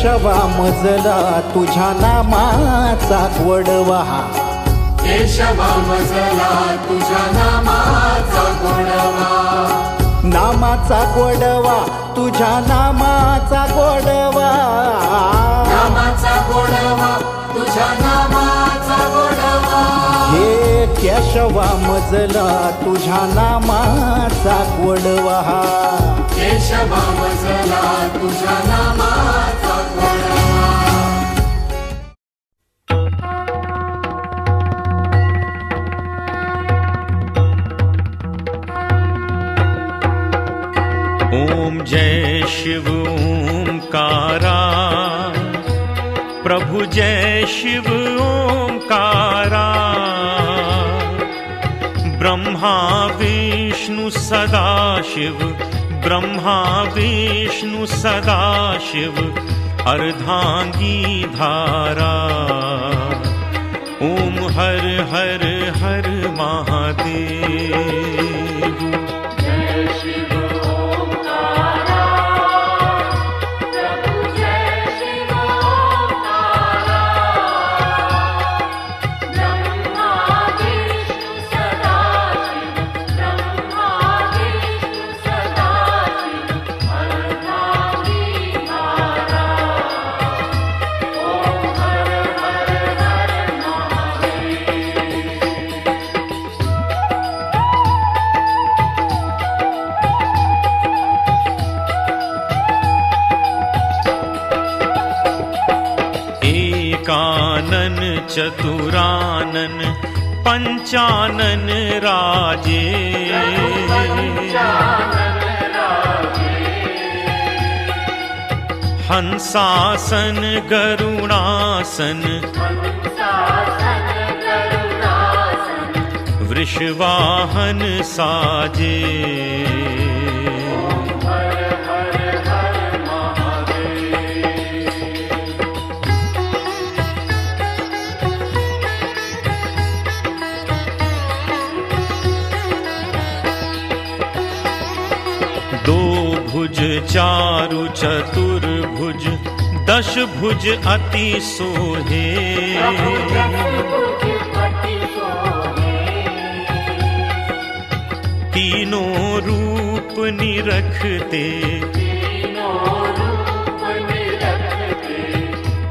केशवा मजला तुझ्या नामाचा गोडवा. केशवा मजला तुझ्या नामाचा गोडवा. नामाचा गोडवा तुझ्या नामाचा गोडवा. नामाचा गोडवा तुझ्या नामाचा गोडवा. हे केशवा मजला तुझ्या नामाचा गोडवा. केशवा मजला तुझ्या नामाचा ॐ जय शिव ओंकारा प्रभु जय शिव ओंकारा ब्रह्मा विष्णु सदा शिव। ब्रह्मा विष्णु सदा शिव। अर्धांगी धारा चतुरानन पञ्चानन राजे। हंसासन गरुणासन। वृषवाहन साजे भुज चारु चतुर्भुज दश भुज अति सोहे। तीनों रूप निरखते।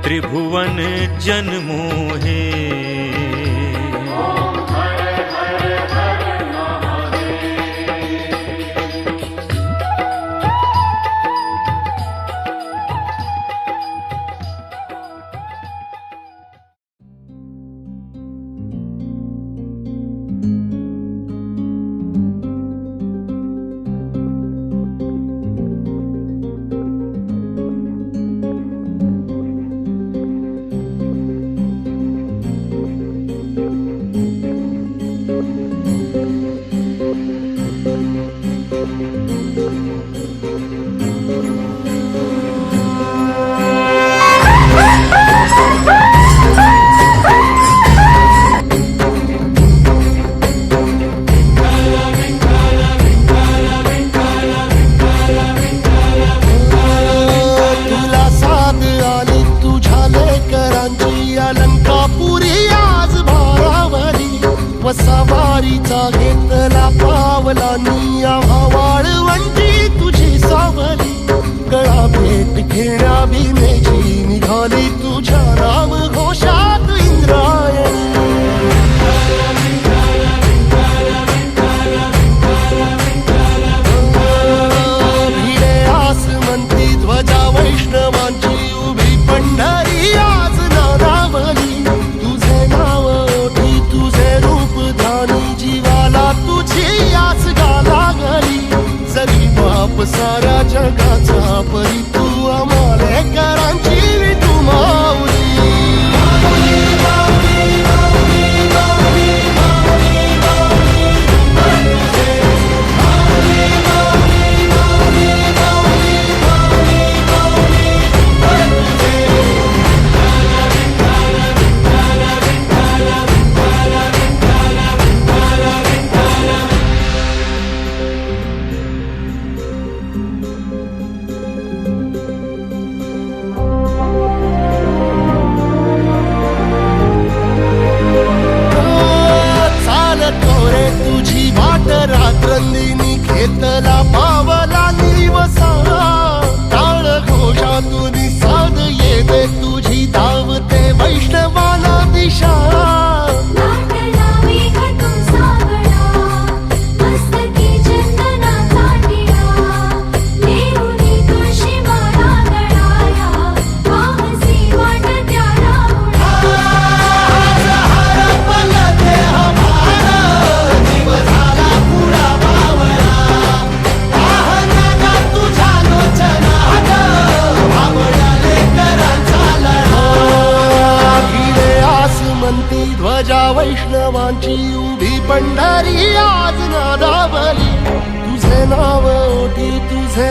त्रिभुवन जन बाप सारा जगाचा परी तू आम्हाला